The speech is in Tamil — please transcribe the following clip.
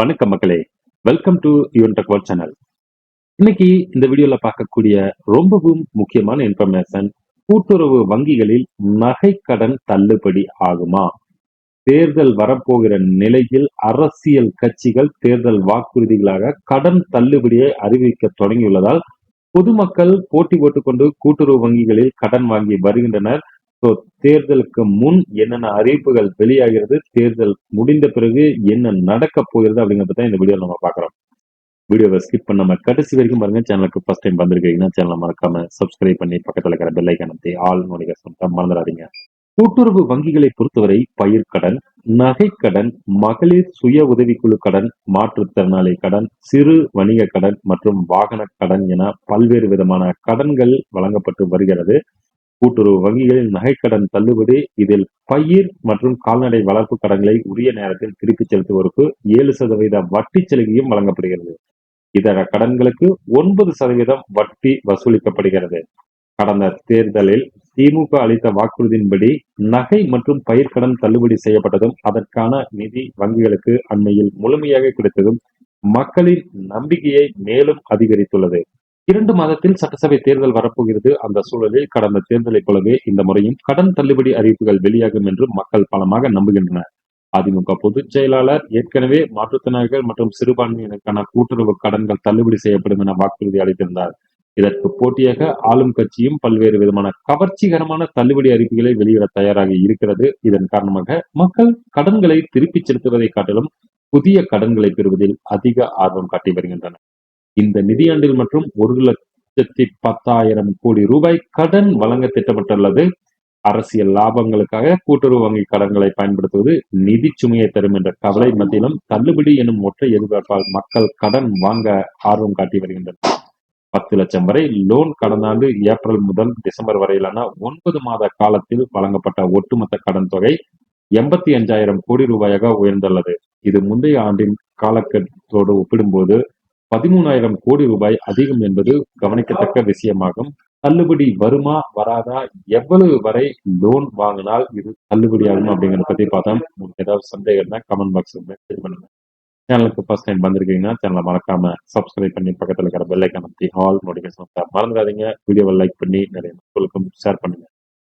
வணக்கம் மக்களே. Welcome to Yuvan tech world channel இன்னைக்கு இந்த வீடியோல பார்க்கக்கூடிய ரொம்பவும் முக்கியமான இன்ஃபர்மேஷன் கூட்டுறவு வங்கிகளில் நகை கடன் தள்ளுபடி ஆகுமா? தேர்தல் வரப்போகிற நிலையில் அரசியல் கட்சிகள் தேர்தல் வாக்குறுதிகளாக கடன் தள்ளுபடியை அறிவிக்க தொடங்கியுள்ளதால் பொதுமக்கள் போட்டி போட்டுக்கொண்டு கூட்டுறவு வங்கிகளில் கடன் வாங்கி வருகின்றனர். ஸோ தேர்தலுக்கு முன் என்னென்ன அறிவிப்புகள் வெளியாகிறது தேர்தல் முடிந்த பிறகு என்ன நடக்க போகிறது அப்படிங்கிறத தான் இந்த வீடியோவில் நம்ம பார்க்குறோம். வீடியோவை ஸ்கிப் பண்ணாம கடைசி வரைக்கும் பாருங்க. சேனலுக்கு ஃபர்ஸ்ட் டைம் வந்திருக்கீங்கன்னா சேனலை மறக்காம சப்ஸ்கிரைப் பண்ணி பக்கத்தில் இருக்கிற பெல் ஐக்கனத்தை ஆல் நோட்டிஃபிகேஷன் மறந்துடாதீங்க. கூட்டுறவு வங்கிகளை பொறுத்தவரை பயிர்க்கடன் நகைக்கடன் மகளிர் சுய உதவிக்குழு கடன் மாற்றுத்திறனாளி கடன் சிறு வணிக கடன் மற்றும் வாகன கடன் என பல்வேறு விதமான கடன்கள் வழங்கப்பட்டு வருகிறது. கூட்டுறவு வங்கிகளில் நகைக்கடன் தள்ளுபடி இதில் பயிர் மற்றும் கால்நடை வளர்ப்பு கடன்களை உரிய நேரத்தில் திருப்பிச் செலுத்துவோருக்கு ஏழு சதவீத வட்டி சலுகையும் வழங்கப்படுகிறது. இதர கடன்களுக்கு ஒன்பது சதவீதம் வட்டி வசூலிக்கப்படுகிறது. கடந்த தேர்தலில் திமுக அளித்த வாக்குறுதியின்படி நகை மற்றும் பயிர்க்கடன் தள்ளுபடி செய்யப்பட்டதும் அதற்கான நிதி வங்கிகளுக்கு அண்மையில் முழுமையாக கிடைத்ததும் மக்களின் நம்பிக்கையை மேலும் அதிகரித்துள்ளது. இரண்டு மாதத்தில் சட்டசபை தேர்தல் வரப்போகிறது. அந்த சூழலில் கடந்த தேர்தலைப் போலவே இந்த முறையும் கடன் தள்ளுபடி அறிவிப்புகள் வெளியாகும் என்று மக்கள் பலமாக நம்புகின்றனர். அதிமுக பொதுச் செயலாளர் ஏற்கனவே மாற்றுத்திறனாளிகள் மற்றும் சிறுபான்மையினருக்கான கூட்டுறவு கடன்கள் தள்ளுபடி செய்யப்படும் என வாக்குறுதி அளித்திருந்தார். இதற்கு போட்டியாக ஆளும் கட்சியும் பல்வேறு விதமான கவர்ச்சிகரமான தள்ளுபடி அறிவிப்புகளை வெளியிட தயாராக இருக்கிறது. இதன் காரணமாக மக்கள் கடன்களை திருப்பிச் செலுத்துவதை காட்டிலும் புதிய கடன்களை பெறுவதில் அதிக ஆர்வம் காட்டி வருகின்றனர். இந்த நிதியாண்டில் மற்றும் ஒரு லட்சத்தி பத்தாயிரம் கோடி ரூபாய் கடன் வழங்க திட்டமிட்டுள்ளது. அரசியல் லாபங்களுக்காக கூட்டுறவு வங்கி கடன்களை பயன்படுத்துவது நிதி சுமையை தரும் என்ற கவலை மத்தியிலும் தள்ளுபடி எனும் ஒற்றை எதிர்பார்ப்பால் மக்கள் கடன் வாங்க ஆர்வம் காட்டி வருகின்றனர். பத்து லட்சம் வரை லோன் கடந்த ஆண்டு ஏப்ரல் முதல் டிசம்பர் வரையிலான ஒன்பது மாத காலத்தில் வழங்கப்பட்ட ஒட்டுமொத்த கடன் தொகை எண்பத்தி அஞ்சாயிரம் கோடி ரூபாயாக உயர்ந்துள்ளது. இது முந்தைய ஆண்டின் காலக்கட்டத்தோடு ஒப்பிடும்போது பதிமூணாயிரம் கோடி ரூபாய் அதிகம் என்பது கவனிக்கத்தக்க விஷயமாகும். தள்ளுபடி வருமா வராதா? எவ்வளவு வரை லோன் வாங்கினால் இது தள்ளுபடி ஆகும் அப்படிங்கிறத பத்தி பார்த்தோம் உங்களுக்கு ஏதாவது சந்தேகம்னா கமெண்ட் பாக்ஸ் பண்ணுங்க. சேனலுக்கு ஃபர்ஸ்ட் டைம் வந்திருக்கீங்கன்னா சேனலை மறக்காம சப்ஸ்கிரைப் பண்ணி பக்கத்தில் இருக்கிற பெல்லைக்கான ஆல் நோட்டிஃபிகேஷன் மறந்துடாதீங்க. வீடியோவை லைக் பண்ணி நிறைய மக்களுக்கும் ஷேர் பண்ணுங்க.